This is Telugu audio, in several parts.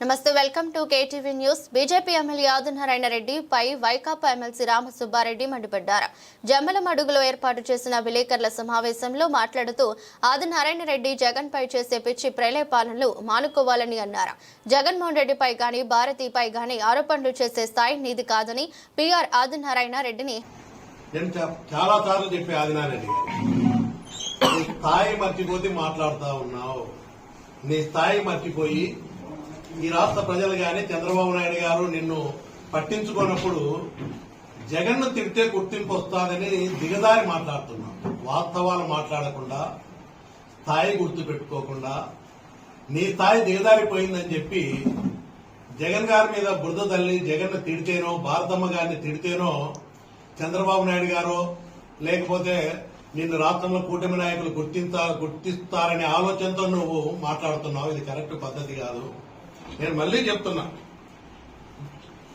నమస్తే welcome to KTV news. BJP MLA Adinarayana Reddy pi Vaikapa MLC Ramasubba Reddy మండిపడ్డారు. జమ్మలమడుగులో ఏర్పాటు చేసిన విలేకరుల సమావేశంలో మాట్లాడుతూ ఆదినారాయణ రెడ్డి జగన్ పై చేసే పిచ్చి ప్రళయపాలనలు మానుకోవాలని అన్నారు. జగన్మోహన్ రెడ్డిపై గాని భారతిపై గాని ఆరోపణలు చేసే స్థాయి నీది కాదని పిఆర్ ఆదినారాయణ రెడ్డిని చాలా సార్లు చెప్పి స్థాయి మర్చిపోతే మాట్లాడుతా ఉన్నావు. నీ స్థాయి మర్చిపోయి ఈ రాష్ట్ర ప్రజలు గాని చంద్రబాబు నాయుడు గారు నిన్ను పట్టించుకున్నప్పుడు జగన్ను తిడితే గుర్తింపు వస్తాదని దిగదారి మాట్లాడుతున్నాం. వాస్తవాలు మాట్లాడకుండా స్థాయి గుర్తు పెట్టుకోకుండా నీ స్థాయి దిగదారిపోయిందని చెప్పి జగన్ గారి మీద బురద తల్లి జగన్ను తిడితేనో భారతమ్మ గారిని తిడితేనో చంద్రబాబు నాయుడు గారు లేకపోతే నిన్ను రాష్ట్రంలో కూటమి నాయకులు గుర్తించారు గుర్తిస్తారనే ఆలోచనతో నువ్వు మాట్లాడుతున్నావు. ఇది కరెక్ట్ పద్ధతి కాదు. నేను మళ్ళీ చెప్తున్నా.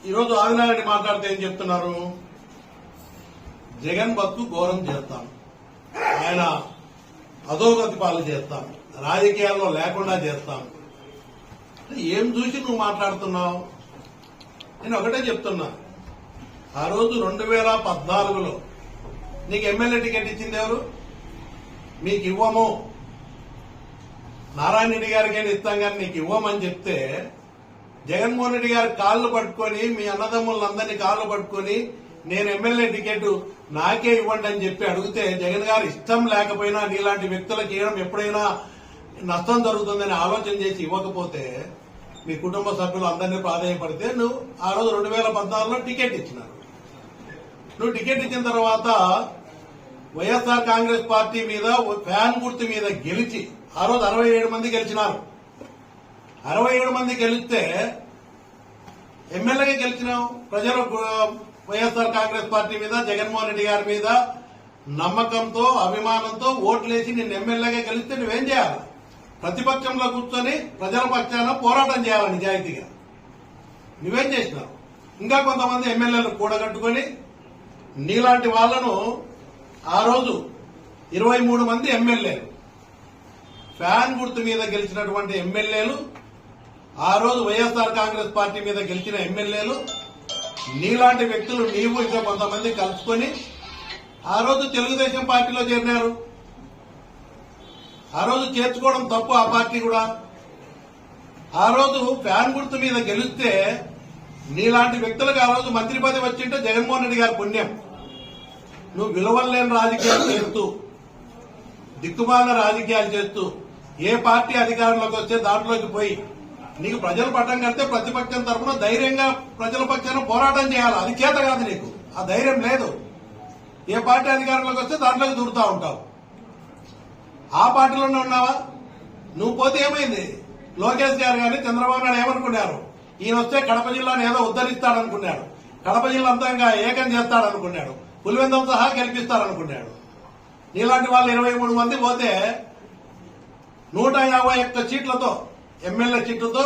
ఈరోజు ఆదినారాయణ మాట్లాడితే ఏం చెప్తున్నారు? జగన్ బతుకు ఘోరం చేస్తాం. ఆయన అధోగతి పాలు చేస్తాం. రాజకీయాల్లో లేకుండా చేస్తాం. ఏం చూసి నువ్వు మాట్లాడుతున్నావు? నేను ఒకటే చెప్తున్నా. ఆ రోజు రెండు వేల పద్నాలుగులో నీకు ఎమ్మెల్యే టికెట్ ఇచ్చింది ఎవరు? మీకు ఇవ్వము. నారాయణ రెడ్డి గారికి ఇస్తాం కానీ నీకు ఇవ్వమని చెప్తే జగన్మోహన్ రెడ్డి గారు కాళ్ళు పట్టుకొని మీ అన్నదమ్ములందరినీ కాళ్ళు పట్టుకొని నేను ఎమ్మెల్యే టికెట్ నాకే ఇవ్వండి అని చెప్పి అడిగితే జగన్ గారు ఇష్టం లేకపోయినా నీలాంటి వ్యక్తులకు ఇవ్వడం ఎప్పుడైనా నష్టం జరుగుతుందని ఆలోచన చేసి ఇవ్వకపోతే మీ కుటుంబ సభ్యులు అందరినీ ప్రాధాన్యపడితే నువ్వు ఆ రోజు రెండు వేల పద్నాలుగులో టికెట్ ఇచ్చినారు. నువ్వు టికెట్ ఇచ్చిన తర్వాత వైఎస్ఆర్ కాంగ్రెస్ పార్టీ మీద ఓ ఫ్యాన్ గుర్తు మీద గెలిచి ఆ రోజు అరవై ఏడు మంది గెలిచినారు. అరవై ఏడు మంది గెలిస్తే ఎమ్మెల్యేగా గెలిచినాం ప్రజలు వైఎస్ఆర్ కాంగ్రెస్ పార్టీ మీద జగన్మోహన్ రెడ్డి గారి మీద నమ్మకంతో అభిమానంతో ఓట్లేసి నిన్ను ఎమ్మెల్యేగా గెలిస్తే నువ్వేం చేయాలి? ప్రతిపక్షంలో కూర్చొని ప్రజల పక్షాన పోరాటం చేయాలి నిజాయితీగా. నువ్వేం చేసినావు? ఇంకా కొంతమంది ఎమ్మెల్యేలు కూడగట్టుకుని నీలాంటి వాళ్ళను ఆ రోజు ఇరవై మూడు మంది ఎమ్మెల్యేలు. ఫ్యాన్ గుర్తు మీద గెలిచినటువంటి ఎమ్మెల్యేలు ఆ రోజు వైఎస్ఆర్ కాంగ్రెస్ పార్టీ మీద గెలిచిన ఎమ్మెల్యేలు నీలాంటి వ్యక్తులు నీవు ఇంకా కొంతమంది కలుసుకొని ఆ రోజు తెలుగుదేశం పార్టీలో చేరినారు. ఆ రోజు చేర్చుకోవడం తప్పు ఆ పార్టీ కూడా. ఆ రోజు ఫ్యాన్ గుర్తు మీద గెలిస్తే నీలాంటి వ్యక్తులకు ఆ రోజు మంత్రి పదవి వచ్చింటే జగన్మోహన్ రెడ్డి గారి పుణ్యం. నువ్వు విలువలేని రాజకీయాలు చేస్తూ దిక్కుమాల రాజకీయాలు చేస్తూ ఏ పార్టీ అధికారంలోకి వస్తే దాంట్లోకి పోయి నీకు ప్రజల పట్టం కడితే ప్రతిపక్షం తరఫున ధైర్యంగా ప్రజల పక్షాన పోరాటం చేయాలి. అది చేత కాదు నీకు. ఆ ధైర్యం లేదు. ఏ పార్టీ అధికారంలోకి వస్తే దాంట్లోకి దూరుతా ఉంటావు. ఆ పార్టీలోనే ఉన్నావా? నువ్వు పోతే ఏమైంది? లోకేష్ గారు కానీ చంద్రబాబు నాయుడు ఏమనుకున్నారు? ఈయన వస్తే కడప జిల్లాను ఏదో ఉద్ధరిస్తాడనుకున్నాడు. కడప జిల్లా అంతా ఏకం చేస్తాడనుకున్నాడు. పులివెందం సహా గెలిపిస్తారనుకున్నాడు. నీలాంటి వాళ్ళు ఇరవై మూడు మంది పోతే నూట యాభై ఒక్క సీట్లతో ఎమ్మెల్యే సీట్లతో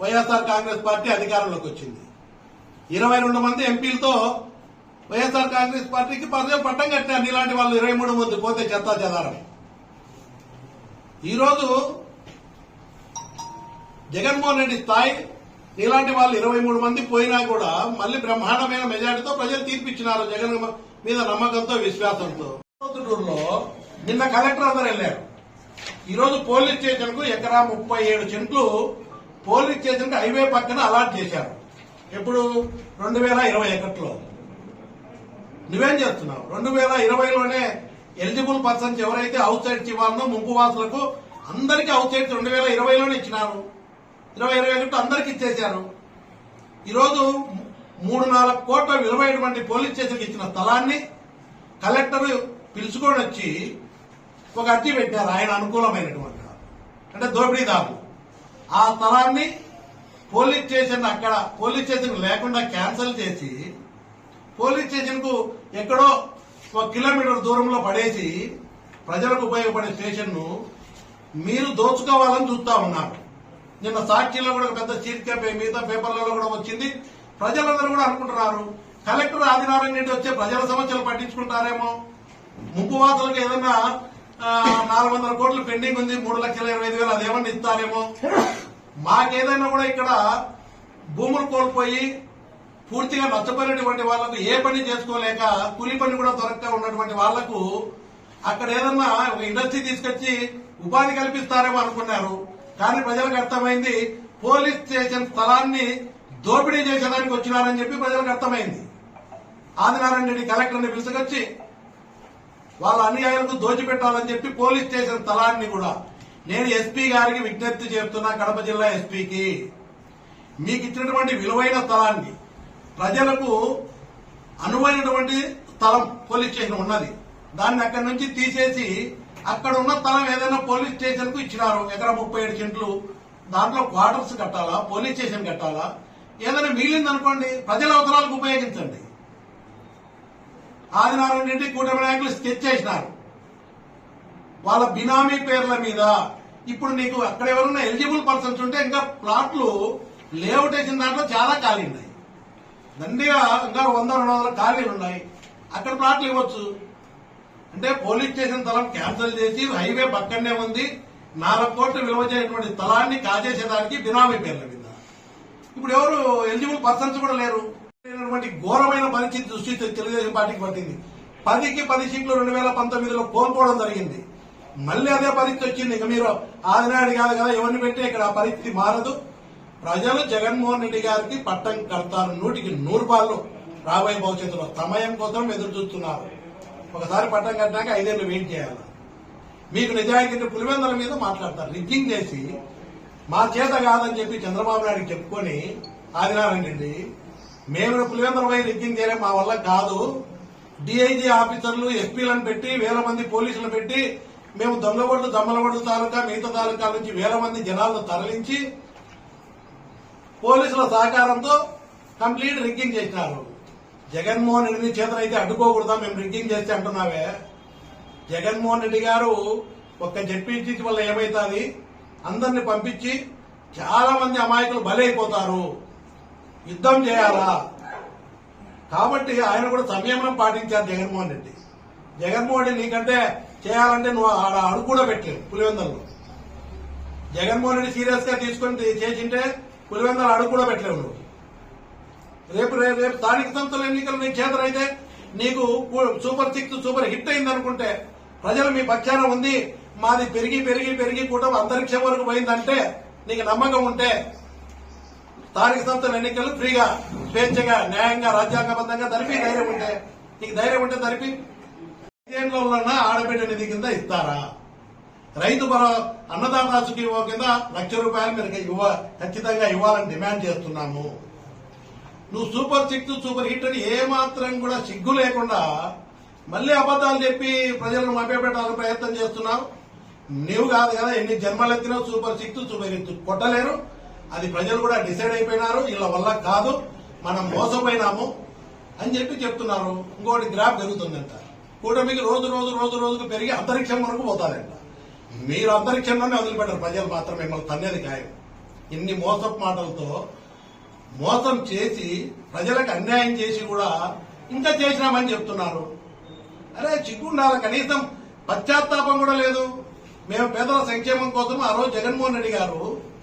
వైఎస్ఆర్ కాంగ్రెస్ పార్టీ అధికారంలోకి వచ్చింది. ఇరవై రెండు మంది ఎంపీలతో వైఎస్ఆర్ కాంగ్రెస్ పార్టీకి పదవి పట్టం కట్టినారు. నీలాంటి వాళ్ళు ఇరవై మూడు మంది పోతే చెత్తా చెదారని ఈరోజు జగన్మోహన్ రెడ్డి స్థాయి ఇలాంటి వాళ్ళు ఇరవై మూడు మంది పోయినా కూడా మళ్ళీ బ్రహ్మాండమైన మెజార్టీతో ప్రజలు తీర్పిచ్చినారు జగన్ మీద నమ్మకంతో విశ్వాసంతో. నిన్న కలెక్టర్ అందరు వెళ్ళారు ఈరోజు పోలీస్ స్టేషన్కు ఎకరా ముప్పై ఏడు సెంట్లు పోలీస్ స్టేషన్కు హైవే పక్కన అలాట్ చేశారు. ఎప్పుడు? రెండు వేల ఇరవై ఒకటిలో. నువ్వేం చేస్తున్నావు? రెండు వేల ఇరవైలోనే ఎలిజిబుల్ పర్సన్స్ ఎవరైతే అవుట్ సైడ్ ఇవ్వాలనో ముంపు వాసులకు అందరికీ అవుట్ సైడ్ రెండు వేల ఇరవైలోనే ఇచ్చినారు. ఇరవై ఇరవై ఒకటి అందరికి ఇచ్చేశారు. ఈరోజు మూడు నాలుగు కోట్ల విలువైనటువంటి పోలీస్ స్టేషన్కి ఇచ్చిన స్థలాన్ని కలెక్టర్ పిలుచుకొని వచ్చి ఒక అర్జీ పెట్టారు ఆయన అనుకూలమైనటువంటి అంటే దోపిడీదారు. ఆ స్థలాన్ని పోలీస్ స్టేషన్ అక్కడ పోలీస్ స్టేషన్ లేకుండా క్యాన్సిల్ చేసి పోలీస్ స్టేషన్కు ఎక్కడో ఒక కిలోమీటర్ దూరంలో పడేసి ప్రజలకు ఉపయోగపడే స్టేషన్ను మీరు దోచుకోవాలని చూస్తా ఉన్నారు. నిన్న సాక్షిలో కూడా పెద్ద శీర్షిక మిగతా పేపర్లలో కూడా వచ్చింది. ప్రజలందరూ కూడా అనుకుంటున్నారు. కలెక్టర్ ఆదినారాయణ రెడ్డి వచ్చే ప్రజల సమస్యలు పట్టించుకుంటారేమో. ముప్పు వాసులకు ఏదన్నా నాలుగు వందల కోట్లు పెండింగ్ ఉంది మూడు లక్షల ఇరవై ఐదు వేలు అదేమన్నా ఇస్తారేమో. మాకేదైనా కూడా ఇక్కడ భూములు కోల్పోయి పూర్తిగా నష్టపోయినటువంటి వాళ్ళకు ఏ పని చేసుకోలేక కూలి పని కూడా దొరకగా ఉన్నటువంటి వాళ్ళకు అక్కడ ఏదన్నా ఒక ఇండస్ట్రీ తీసుకొచ్చి ఉపాధి కల్పిస్తారేమో అనుకున్నారు. కానీ ప్రజలకు అర్థమైంది పోలీస్ స్టేషన్ స్థలాన్ని దోపిడీ చేసేదానికి వచ్చినారని చెప్పి ప్రజలకు అర్థమైంది. ఆదినారాయణ రెడ్డి కలెక్టర్ని పిలుచుకొచ్చి వాళ్ళ అన్యాయాలకు దోచిపెట్టాలని చెప్పి పోలీస్ స్టేషన్ స్థలాన్ని కూడా నేను ఎస్పీ గారికి విజ్ఞప్తి చేస్తున్నా కడప జిల్లా ఎస్పీకి. మీకు ఇచ్చినటువంటి విలువైన స్థలాన్ని ప్రజలకు అనువైనటువంటి స్థలం పోలీస్ స్టేషన్ ఉన్నది. దాన్ని అక్కడి నుంచి తీసేసి అక్కడ ఉన్న స్థలం ఏదైనా పోలీస్ స్టేషన్కు ఇచ్చినారు. ఎకరా ముప్పై ఏడు సెంట్లు. దాంట్లో క్వార్టర్స్ కట్టాలా? పోలీస్ స్టేషన్ కట్టాలా? ఏదైనా మిగిలింది అనుకోండి ప్రజల అవసరాలకు ఉపయోగించండి. ఆదినారాయణ రెడ్డి కూటమి నాయకులు స్కెచ్ చేసినారు. వాళ్ళ బినామీ పేర్ల మీద. ఇప్పుడు నీకు అక్కడ ఎవరైనా ఎలిజిబుల్ పర్సన్స్ ఉంటే ఇంకా ప్లాట్లు లేఅవుట్ వేసిన దాంట్లో చాలా ఖాళీ ఉన్నాయి. దండిగా ఇంకా వంద రెండు వందల ఖాళీలు ఉన్నాయి. అక్కడ ప్లాట్లు ఇవ్వచ్చు. అంటే పోలీస్ స్టేషన్ స్థలం క్యాన్సిల్ చేసి హైవే పక్కనే ఉంది. నాలుగు కోట్లు విలువ చేయటువంటి స్థలాన్ని కాజేసేదానికి బినామీ పేర్ల మీద. ఇప్పుడు ఎవరు ఎలిజిబుల్ పర్సన్స్ కూడా లేరు. ఘోరమైన పరిస్థితి దృష్టి తెలుగుదేశం పార్టీకి పట్టింది. పదికి పది సీట్లు రెండు వేల పంతొమ్మిదిలో కోల్పోవడం జరిగింది. మళ్ళీ అదే పరిస్థితి వచ్చింది. ఇక మీరు ఆదినాయుడు కాదు కదా ఎవరిని పెట్టి ఇక్కడ ఆ పరిస్థితి మారదు. ప్రజలు జగన్మోహన్ రెడ్డి గారికి పట్టం కడతారు. నూటికి నూరు పాళ్ళు రాబోయే భవిష్యత్తులో సమయం కోసం ఎదురు చూస్తున్నారు ఒకసారి పట్టం కట్టాక ఐదేళ్ళు వెయిట్ చేయాలి. మీకు నిజాయితీ పులివెందల మీద మాట్లాడతారు. రిగ్గింగ్ చేసి మా చేత కాదని చెప్పి చంద్రబాబు నాయుడు చెప్పుకొని ఆదినారాయణ రెడ్డి మేము పులివెందల పై రిగ్గింగ్ చేయలేం మా వల్ల కాదు. డిఐజీ ఆఫీసర్లు ఎస్పీలను పెట్టి వేల మంది పోలీసులు పెట్టి మేము దొంగబొడ్లు దమ్మలబొడ్డు తాలూకా మిగతా తాలూకా నుంచి వేల మంది జనాలను తరలించి పోలీసుల సహకారంతో కంప్లీట్ రిగ్గింగ్ చేసినారు. జగన్మోహన్ రెడ్డి చేతనైతే అడ్డుకోకూడదా? మేము డ్రింకింగ్ చేస్తే అంటున్నావే. జగన్మోహన్ రెడ్డి గారు ఒక్క జడ్పీటీసీ వల్ల ఏమైతుంది? అందరిని పంపించి చాలా మంది అమాయకులు బలైపోతారు. యుద్ధం చేయాలా? కాబట్టి ఆయన కూడా సంయమనం పాటించారు జగన్మోహన్ రెడ్డి. జగన్మోహన్ రెడ్డి నీకంటే చేయాలంటే నువ్వు ఆడ అడుగు కూడా పెట్టలేవు పులివెందల్లో. జగన్మోహన్ రెడ్డి సీరియస్గా తీసుకొని చేసింటే పులివెందల అడుగు కూడా పెట్టలేవు నువ్వు. రేపు రేపు రేపు స్థానిక సంస్థల ఎన్నికలు నీ చేతనైతే నీకు సూపర్ సిక్స్ సూపర్ హిట్ అయింది అనుకుంటే ప్రజలు మీ పక్షాన ఉంది మాది పెరిగి పెరిగి పెరిగి కూడా అంతరిక్షం వరకు పోయిందంటే నీకు నమ్మకం ఉంటే స్థానిక సంస్థల ఎన్నికలు ఫ్రీగా స్వేచ్ఛగా న్యాయంగా రాజ్యాంగబద్ధంగా జరిపి ధైర్యం ఉంటే నీకు ధైర్యం ఉంటే తరిపి ఐదేళ్ళలోనా ఆడబిడ్డ నిధి కింద ఇస్తారా? రైతు భరో అన్నదాత సుఖీవో కింద లక్ష రూపాయలు మీరు ఇవ్వ ఖచ్చితంగా ఇవ్వాలని డిమాండ్ చేస్తున్నాము. నువ్వు సూపర్ సిక్స్ సూపర్ హిట్ అని ఏమాత్రం కూడా సిగ్గు లేకుండా మళ్ళీ అబద్దాలు చెప్పి ప్రజలను మభ్యపెట్టాలని ప్రయత్నం చేస్తున్నావు. నీవు కాదు కదా ఎన్ని జన్మలు ఎత్తినావు సూపర్ సిక్స్ సూపర్ హిట్ కొట్టలేరు. అది ప్రజలు కూడా డిసైడ్ అయిపోయినారు. వీళ్ళ వల్ల కాదు మనం మోసపోయినాము అని చెప్పి చెప్తున్నారు. ఇంకోటి గ్రాఫ్ పెరుగుతుందంట కూటమికి రోజు రోజు రోజు రోజుకు పెరిగి అంతరిక్షం వరకు పోతారంట మీరు అంతరిక్షంలోనే వదిలిపెట్టారు. ప్రజలు మాత్రం మిమ్మల్ని తన్నేది ఖాయం. ఇన్ని మోసపు మాటలతో మోసం చేసి ప్రజలకు అన్యాయం చేసి కూడా ఇంకా చేసినామని చెప్తున్నారు. అరే చిక్కుండాలి కనీసం పశ్చాత్తాపం కూడా లేదు. మేము పేదల సంక్షేమం కోసం ఆ రోజు జగన్మోహన్ రెడ్డి గారు